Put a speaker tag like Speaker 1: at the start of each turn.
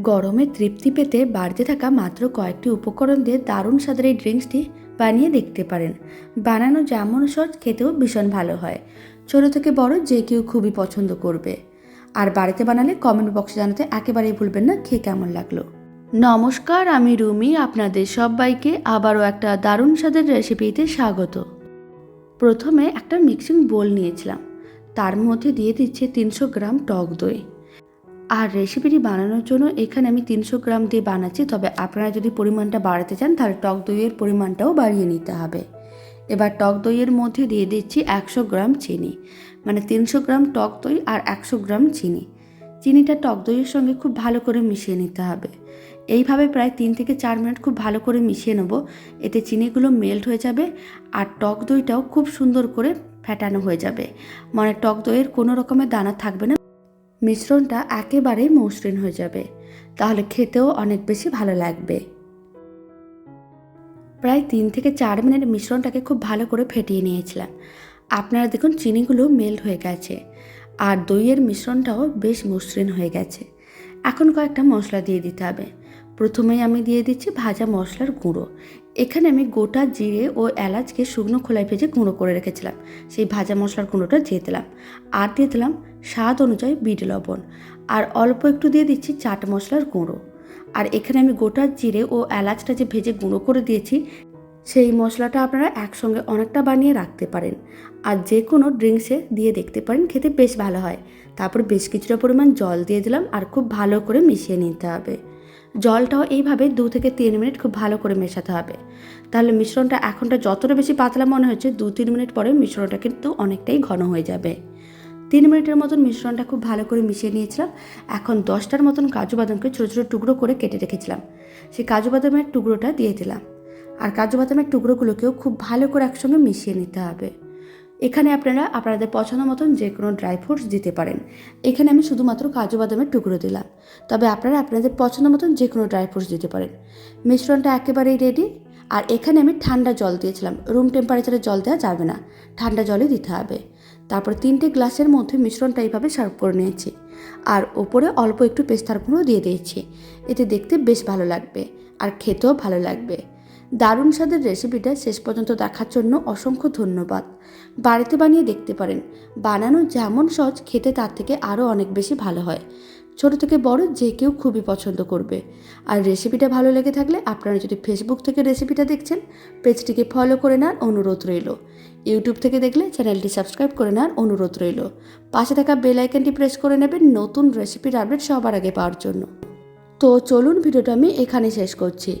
Speaker 1: গরমে তৃপ্তি পেতে বাড়িতে থাকা মাত্র কয়েকটি উপকরণ দিয়ে দারুণ স্বাদের এই ড্রিঙ্কসটি বানিয়ে দেখতে পারেন। বানানো যেমন সহজ, খেতেও ভীষণ ভালো হয়। ছোটো থেকে বড় যে কেউ খুবই পছন্দ করবে। আর বাড়িতে বানালে কমেন্ট বক্সে জানাতে একেবারেই ভুলবেন না, খেয়ে কেমন লাগল। নমস্কার, আমি রুমি, আপনাদের সবাইকে আবারও একটা দারুণ স্বাদের রেসিপিতে স্বাগত। প্রথমে একটা মিক্সিং বোল নিয়েছিলাম। তার মধ্যে দিয়ে দিচ্ছে তিনশো গ্রাম টক দই। আর রেসিপিটি বানানোর জন্য এখানে আমি তিনশো গ্রাম দিয়ে বানাচ্ছি। তবে আপনারা যদি পরিমাণটা বাড়াতে চান, তাহলে টক দইয়ের পরিমাণটাও বাড়িয়ে নিতে হবে। এবার টক দইয়ের মধ্যে দিয়ে দিচ্ছি একশো গ্রাম চিনি মানে তিনশো গ্রাম টক দই আর একশো গ্রাম চিনি। চিনিটা টক দইয়ের সঙ্গে খুব ভালো করে মিশিয়ে নিতে হবে। এইভাবে প্রায় তিন থেকে চার মিনিট খুব ভালো করে মিশিয়ে নেব। এতে চিনিগুলো মেল্ট হয়ে যাবে আর টক দইটাও খুব সুন্দর করে ফ্যাটানো হয়ে যাবে। মানে টক দইয়ের কোনো রকমের দানা থাকবে না মিশ্রণটা একেবারেই মসৃণ হয়ে যাবে। তাহলে খেতেও অনেক বেশি ভালো লাগবে। প্রায় তিন থেকে চার মিনিট মিশ্রণটাকে খুব ভালো করে ফেটিয়ে নিয়েছিলাম। আপনারা দেখুন চিনিগুলো মেল্ট হয়ে গেছে। আর দইয়ের মিশ্রণটাও বেশ মসৃণ হয়ে গেছে। এখন কয়েকটা মশলা দিয়ে দিতে হবে। প্রথমেই আমি দিয়ে দিচ্ছি ভাজা মশলার গুঁড়ো। এখানে আমি গোটা জিরে ও এলাচকে শুকনো খোলায় ভেজে গুঁড়ো করে রেখেছিলাম। সেই ভাজা মশলার গুঁড়োটা দিয়ে দিলাম। আর দিয়ে দিলাম স্বাদ অনুযায়ী বিট লবণ। আর অল্প একটু দিয়ে দিচ্ছি চাট মশলার গুঁড়ো। আর এখানে আমি গোটা জিরে ও এলাচটা যে ভেজে গুঁড়ো করে দিয়েছি, সেই মশলাটা আপনারা একসঙ্গে অনেকটা বানিয়ে রাখতে পারেন। আর যে কোনো ড্রিঙ্কসে দিয়ে দেখতে পারেন, খেতে বেশ ভালো হয়। তারপর বেশ কিছুটা পরিমাণ জল দিয়ে দিলাম আর খুব ভালো করে মিশিয়ে নিতে হবে। জলটাও এইভাবে দু থেকে তিন মিনিট খুব ভালো করে মেশাতে হবে। তাহলে মিশ্রণটা এখনটা যতটা বেশি পাতলা মনে হচ্ছে, দু তিন মিনিট পরে মিশ্রণটা কিন্তু অনেকটাই ঘন হয়ে যাবে। তিন মিনিটের মতন মিশ্রণটা খুব ভালো করে মিশিয়ে নিয়েছিলাম। এখন দশটার মতন কাজু বাদামকে ছোটো ছোটো টুকরো করে কেটে রেখেছিলাম। সেই কাজু বাদামের টুকরোটা দিয়ে দিলাম। আর কাজু বাদামের টুকরোগুলোকেও খুব ভালো করে একসঙ্গে মিশিয়ে নিতে হবে। এখানে আপনারা আপনাদের পছন্দ মতন যে কোনো ড্রাই ফ্রুটস দিতে পারেন। এখানে আমি শুধুমাত্র কাজু বাদামের টুকরো দিলাম। তবে আপনারা আপনাদের পছন্দ মতন যে কোনো ড্রাই ফ্রুটস দিতে পারেন। মিশ্রণটা একেবারেই রেডি আর এখানে আমি ঠান্ডা জল দিয়েছিলাম। রুম টেম্পারেচারে জল দেওয়া যাবে না। ঠান্ডা জলই দিতে হবে। তারপর তিনটে গ্লাসের মধ্যে মিশ্রণটা এইভাবে সার্ভ করে নিয়েছি। আর ওপরে অল্প একটু পেস্তার গুঁড়ো দিয়ে দিয়েছি। এতে দেখতে বেশ ভালো লাগবে। আর খেতেও ভালো লাগবে। দারুণ স্বাদের রেসিপিটা শেষ পর্যন্ত দেখার জন্য অসংখ্য ধন্যবাদ। বাড়িতে বানিয়ে দেখতে পারেন। বানানো যেমন সহজ, খেতে তার থেকে আরও অনেক বেশি ভালো হয়। ছোট থেকে বড় যে কেউ খুবই পছন্দ করবে। আর রেসিপিটা ভালো লেগে থাকলে আপনারা যদি ফেসবুক থেকে রেসিপিটা দেখছেন, পেজটিকে ফলো করে নেওয়ার অনুরোধ রইল। ইউটিউব থেকে দেখলে চ্যানেলটি সাবস্ক্রাইব করে নেওয়ার অনুরোধ রইল। পাশে থাকা বেল আইকনটি প্রেস করে নেবেন নতুন রেসিপির আপডেট সবার আগে পাওয়ার জন্য। তো চলুন ভিডিওটা আমি এখানে শেষ করছি।